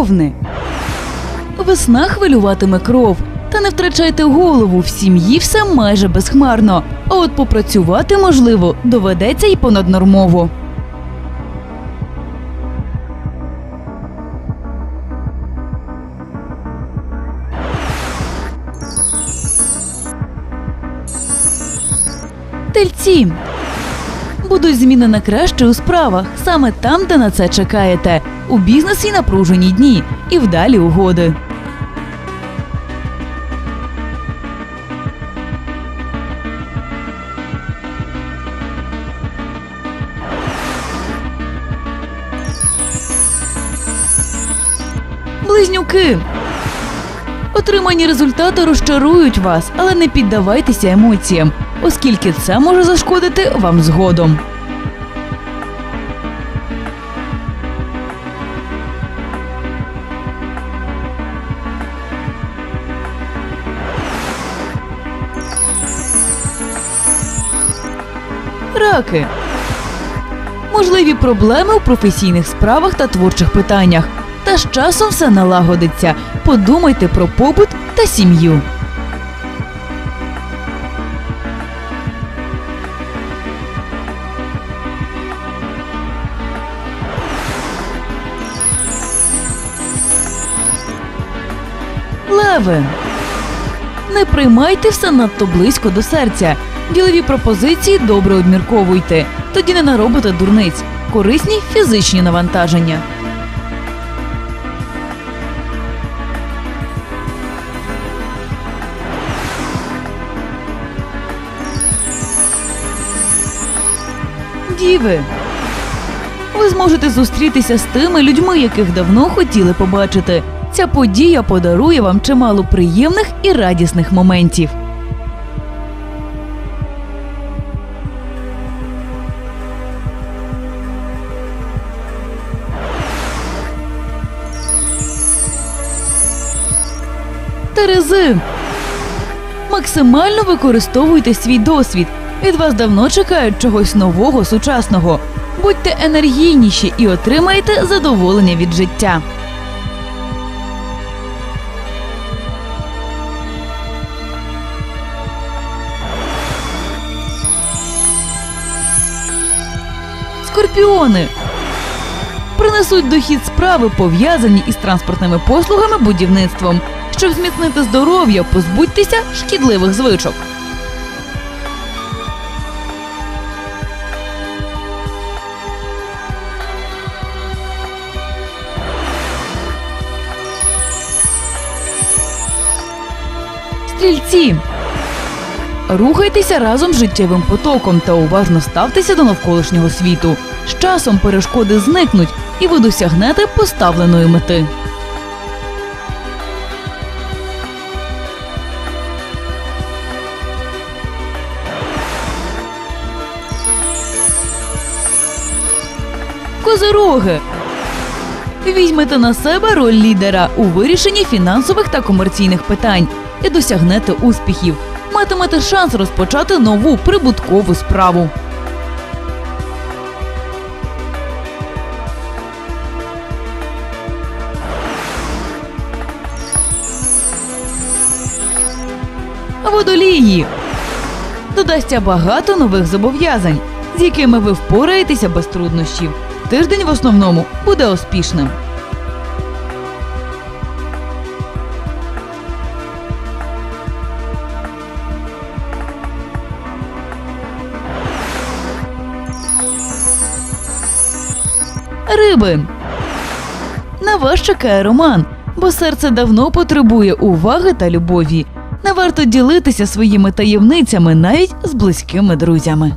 овни. Весна хвилюватиме кров. Та не втрачайте голову, в сім'ї все майже безхмарно. А от попрацювати, можливо, доведеться й понаднормово. Тельці. Будуть зміни на краще у справах, саме там, де на це чекаєте. У бізнесі напружені дні і вдалі угоди. Близнюки. Отримані результати розчарують вас, але не піддавайтеся емоціям, оскільки це може зашкодити вам згодом. Раки. Можливі проблеми у професійних справах та творчих питаннях. Та з часом все налагодиться. Подумайте про побут та сім'ю. Леви. Не приймайте все надто близько до серця. Ділові пропозиції добре обмірковуйте. Тоді не наробите дурниць. Корисні фізичні навантаження. Діви. Ви зможете зустрітися з тими людьми, яких давно хотіли побачити. Ця подія подарує вам чимало приємних і радісних моментів. Терези. Максимально використовуйте свій досвід. Від вас давно чекають чогось нового, сучасного. Будьте енергійніші і отримаєте задоволення від життя. Скорпіони принесуть дохід справи, пов'язані із транспортними послугами будівництвом. Щоб зміцнити здоров'я, позбудьтеся шкідливих звичок. Стрільці. Рухайтеся разом з життєвим потоком та уважно ставтеся до навколишнього світу. З часом перешкоди зникнуть, і ви досягнете поставленої мети. Козироги. Візьмете на себе роль лідера у вирішенні фінансових та комерційних питань і досягнете успіхів. Матимете шанс розпочати нову прибуткову справу. Водолії. Додасться багато нових зобов'язань, з якими ви впораєтеся без труднощів. Тиждень в основному буде успішним. Риби. На вас чекає роман, бо серце давно потребує уваги та любові. Не варто ділитися своїми таємницями навіть з близькими друзями.